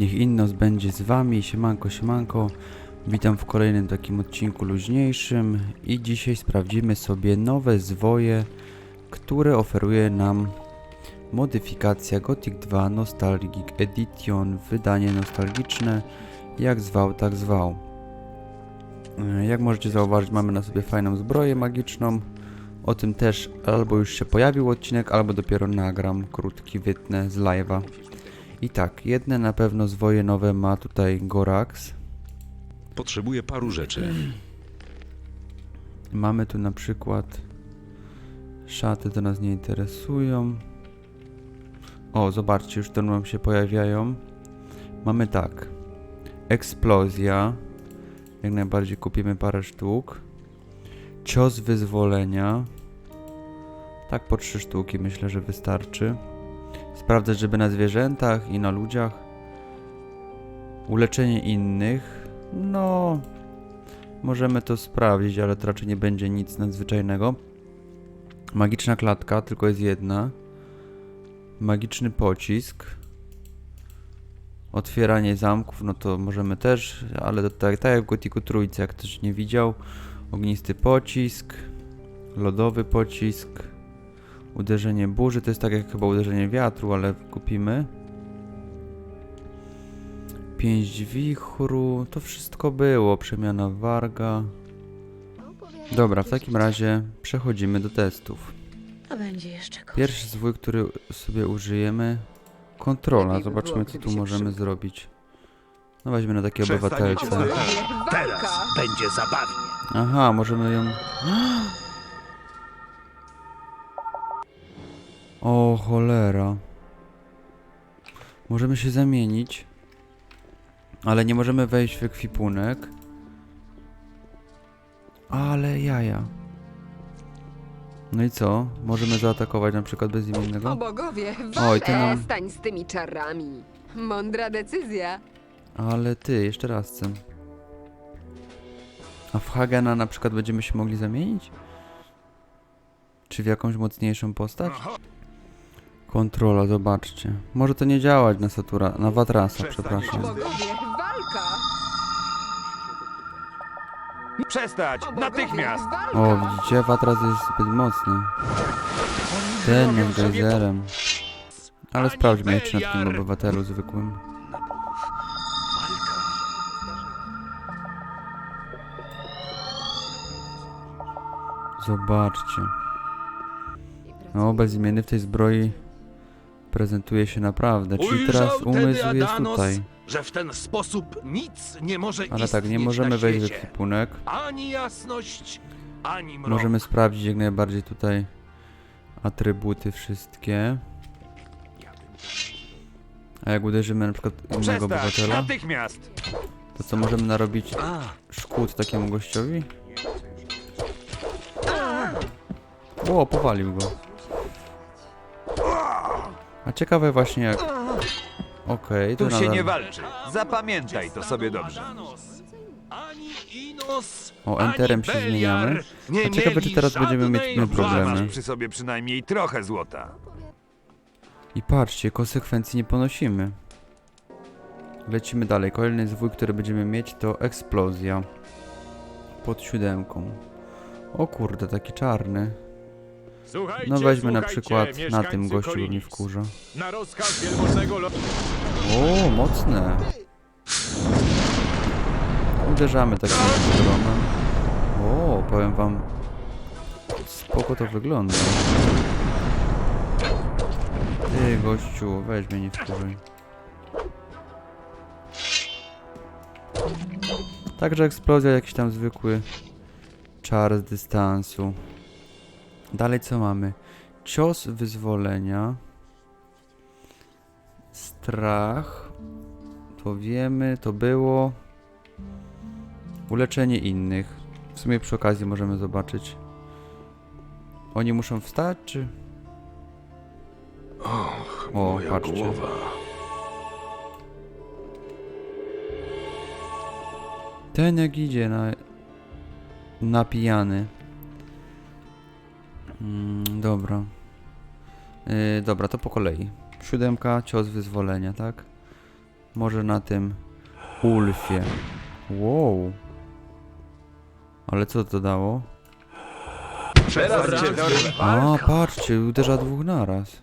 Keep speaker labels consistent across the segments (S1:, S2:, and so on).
S1: Niech inność będzie z wami, siemanko, siemanko. Witam w kolejnym takim odcinku luźniejszym i dzisiaj sprawdzimy sobie nowe zwoje, które oferuje nam modyfikacja Gothic 2 Nostalgic Edition, wydanie nostalgiczne, jak zwał, tak zwał. E, Jak możecie zauważyć, mamy na sobie fajną zbroję magiczną. O tym też albo już się pojawił odcinek, albo dopiero nagram krótki, wytnę z live'a. I tak, jedne na pewno zwoje nowe ma tutaj Gorax.
S2: Potrzebuję paru rzeczy.
S1: Mamy tu na przykład szaty, to nas nie interesują. O, zobaczcie, już to nam się pojawiają. Mamy tak. Eksplozja. Jak najbardziej kupimy parę sztuk. Cios wyzwolenia. Tak po trzy sztuki myślę, że wystarczy. Sprawdzać, żeby na zwierzętach i na ludziach. Uleczenie innych. No, Możemy to sprawdzić, ale to raczej nie będzie nic nadzwyczajnego. Magiczna klatka, tylko jest jedna. Magiczny pocisk. Otwieranie zamków, no to możemy też, ale to tak, tak jak w Gotiku trójce, jak ktoś nie widział. Ognisty pocisk. Lodowy pocisk. Uderzenie burzy, to jest tak jak chyba uderzenie wiatru, ale kupimy. Pięść wichru, to wszystko było, przemiana warga. Dobra, w takim razie przechodzimy do testów.
S3: A będzie jeszcze gorzej.
S1: Pierwszy zwój, który sobie użyjemy, kontrola.
S4: Było,
S1: co tu możemy zrobić. No weźmy na takie obywatelce.
S4: Teraz będzie zabawnie.
S1: Aha, możemy ją... O cholera. Możemy się zamienić. Ale nie możemy wejść w ekwipunek. Ale jaja. No i co? Możemy zaatakować na przykład bezimiennego?
S5: O bogowie,
S1: Oj, ty nam-
S5: stań z tymi czarami. Mądra decyzja.
S1: Ale ty, jeszcze raz chcę. A w Hagena na przykład będziemy się mogli zamienić? Czy w jakąś mocniejszą postać? Kontrola, zobaczcie. Może to nie działać na Satura, na Watrasa, przepraszam.
S5: bogowie, walka!
S4: Przestać!
S5: Bogowie,
S4: Natychmiast!
S5: walka!
S1: O, widzicie? Watras jest zbyt mocny. Ten jest gejzerem. Ale sprawdźmy jeszcze na tym obywatelu zwykłym. Zobaczcie. No, bezimienny w tej zbroi prezentuje się naprawdę. Czyli teraz
S4: Ujrzał
S1: umysł
S4: tedy
S1: jest
S4: Adanos,
S1: tutaj.
S4: że w ten sposób nic nie może
S1: Ale tak, nie
S4: istnieć
S1: możemy
S4: na
S1: wejść w
S4: świecie.
S1: ekwipunek.
S4: Ani jasność, ani mrok.
S1: Możemy sprawdzić jak najbardziej tutaj atrybuty wszystkie. A jak uderzymy na przykład innego
S4: Przestać!
S1: obywatela,
S4: Natychmiast!
S1: to co możemy narobić
S4: A,
S1: szkód takiemu gościowi? O, powalił go. A ciekawe właśnie jak... Okej, to
S6: Tu się nie walczy. Zapamiętaj to sobie dobrze.
S4: Adanos, Ani Inos,
S1: O, enterem się zmieniamy.
S4: Nie
S1: A ciekawe, czy
S4: mieli
S1: teraz będziemy mieć
S4: żadnej
S1: my
S4: władzy.
S1: problemy.
S6: Przy sobie przynajmniej trochę złota.
S1: I patrzcie, konsekwencji nie ponosimy. Lecimy dalej. Kolejny zwój, który będziemy mieć to eksplozja. Pod siódemką. O kurde, taki czarny.
S7: Słuchajcie,
S1: No weźmy na
S7: słuchajcie,
S1: przykład na
S7: mieszkańcy
S1: tym gościu, bo mnie wkurza.
S7: Na rozkaz wielmożnego lo...
S1: O, mocne. Uderzamy takim dromem. O, powiem wam. Spoko to wygląda. Ty gościu, weź mnie nie wkurzaj. Także eksplozja, jakiś tam zwykły czar z dystansu. Dalej co mamy? Cios wyzwolenia. Strach. To wiemy, to było. Uleczenie innych. W sumie przy okazji możemy zobaczyć. Oni muszą wstać, czy.
S2: Och,
S1: O,
S2: moja
S1: patrzcie.
S2: głowa.
S1: Ten jak idzie na. Napijany. Mm, dobra. Yy, dobra, to po kolei. Siódemka, cios wyzwolenia, tak? Może na tym Ulfie. Wow. Ale co to dało?
S6: Teraz cię dorwę.
S1: A, patrzcie, uderza dwóch naraz.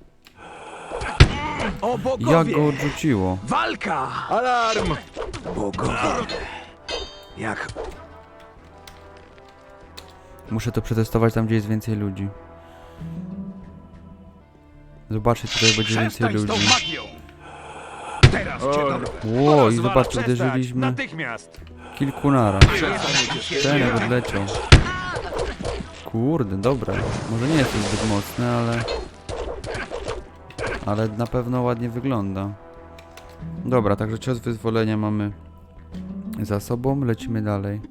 S4: O
S1: Jak go odrzuciło?
S4: Walka!
S6: Alarm!
S4: Bogowie! Jak
S1: Muszę to przetestować tam, gdzie jest więcej ludzi. Zobaczcie, tutaj będzie więcej
S4: przestań z tą
S1: ludzi.
S4: magią! Teraz cię
S6: O,
S4: dorwę!
S1: Ło, i zobaczcie,
S6: przestać,
S1: uderzyliśmy
S6: Natychmiast!
S1: kilku naraz. Ten jak odleciał. Kurde, dobra. Może nie jest to zbyt mocne, ale... Ale na pewno ładnie wygląda. Dobra, także cios wyzwolenia mamy za sobą. Lecimy dalej.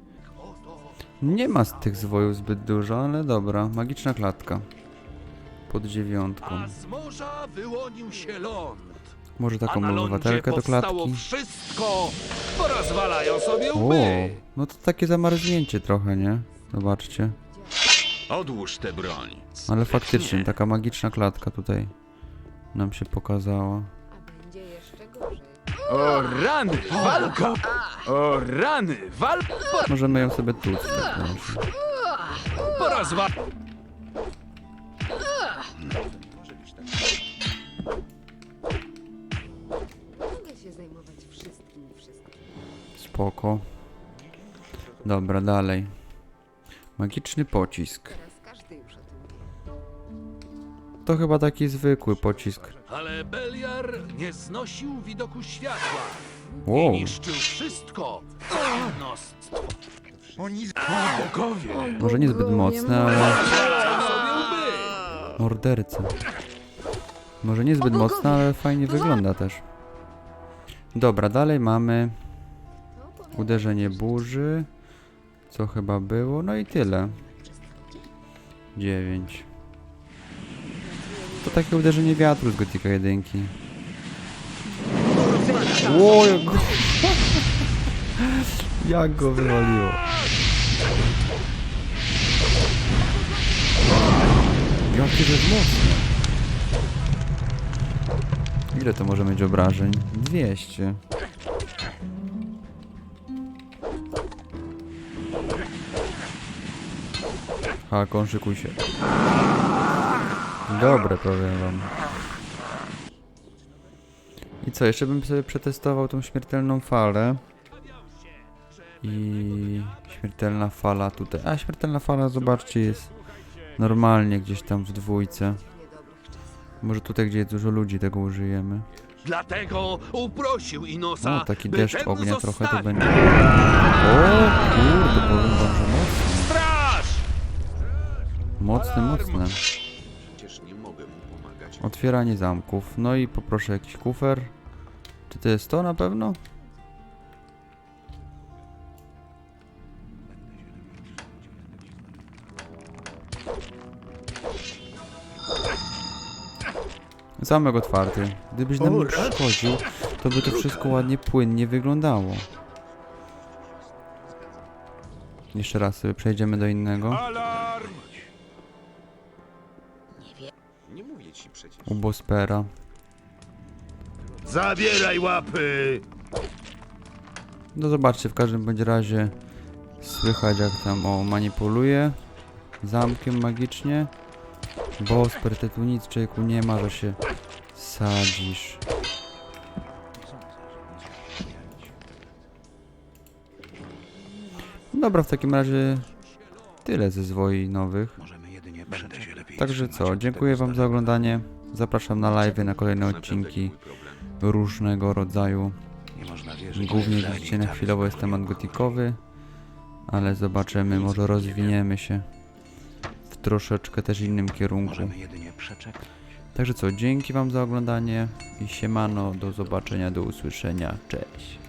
S1: Nie ma z tych zwojów zbyt dużo, ale dobra. Magiczna klatka. Pod dziewiątką.
S4: A z morza wyłonił się ląd.
S1: Może
S4: A
S1: taką
S4: na lądzie
S1: obywatelkę do klatki.
S4: wszystko. Porozwalają sobie
S1: O,
S4: łby.
S1: no to takie zamarznięcie trochę, nie? Zobaczcie.
S2: Odłóż tę broń.
S1: Ale faktycznie, taka magiczna klatka tutaj nam się pokazała.
S5: A.
S6: O rany! Walka! O rany! Wal...
S1: Możemy ją sobie tu.
S4: Porozwa...
S1: Spoko. Dobra, dalej. Magiczny pocisk. To chyba taki zwykły pocisk.
S4: Ale Beliar nie znosił widoku światła.
S1: Wow.
S4: I niszczył wszystko. Oni... Bogowie!
S1: Może niezbyt mocne, ale morderca. Może niezbyt mocne, ale fajnie wygląda też. Dobra, dalej mamy uderzenie burzy. Co chyba było? No i tyle. 9. To takie uderzenie wiatru z Gotika 1. Ło, jak go... jak go wywaliło. Jakie to jest mocne. Ile to może mieć obrażeń? 200. Hakon, szykuj się. Dobre, powiem wam. I co, jeszcze bym sobie przetestował tą śmiertelną falę. I śmiertelna fala tutaj. A śmiertelna fala, zobaczcie, jest normalnie gdzieś tam w dwójce. Może tutaj, gdzie jest dużo ludzi, tego użyjemy.
S4: Dlatego uprosił Inosa,
S1: O, taki deszcz ognia trochę to będzie. O, kurde, powiem wam, że mocne. Mocne, mocne.
S2: Przecież nie mogę mu pomagać.
S1: Otwieranie zamków. No i poproszę jakiś kufer. Czy to jest to na pewno? Zamek otwarty. Gdybyś nam nie przeszkodził, to by to wszystko ładnie, płynnie wyglądało. Jeszcze raz sobie przejdziemy do innego.
S2: Nie mówię ci przecież.
S1: U Bospera.
S6: Zabieraj łapy!
S1: No zobaczcie, w każdym bądź razie słychać jak tam o manipuluje zamkiem magicznie. Bosper, ty tu nic człowieku nie ma, że się sadzisz. Dobra, w takim razie tyle ze zwoi nowych.
S2: Możemy jedynie Będę się lepiej
S1: Także co, dziękuję wam za oglądanie. Zapraszam na live, na kolejne odcinki różnego rodzaju. Głównie widzicie na chwilowo jest temat gotikowy, ale zobaczymy, może rozwiniemy się w troszeczkę też innym kierunku. Także co, dzięki wam za oglądanie i siemano, do zobaczenia, do usłyszenia, cześć.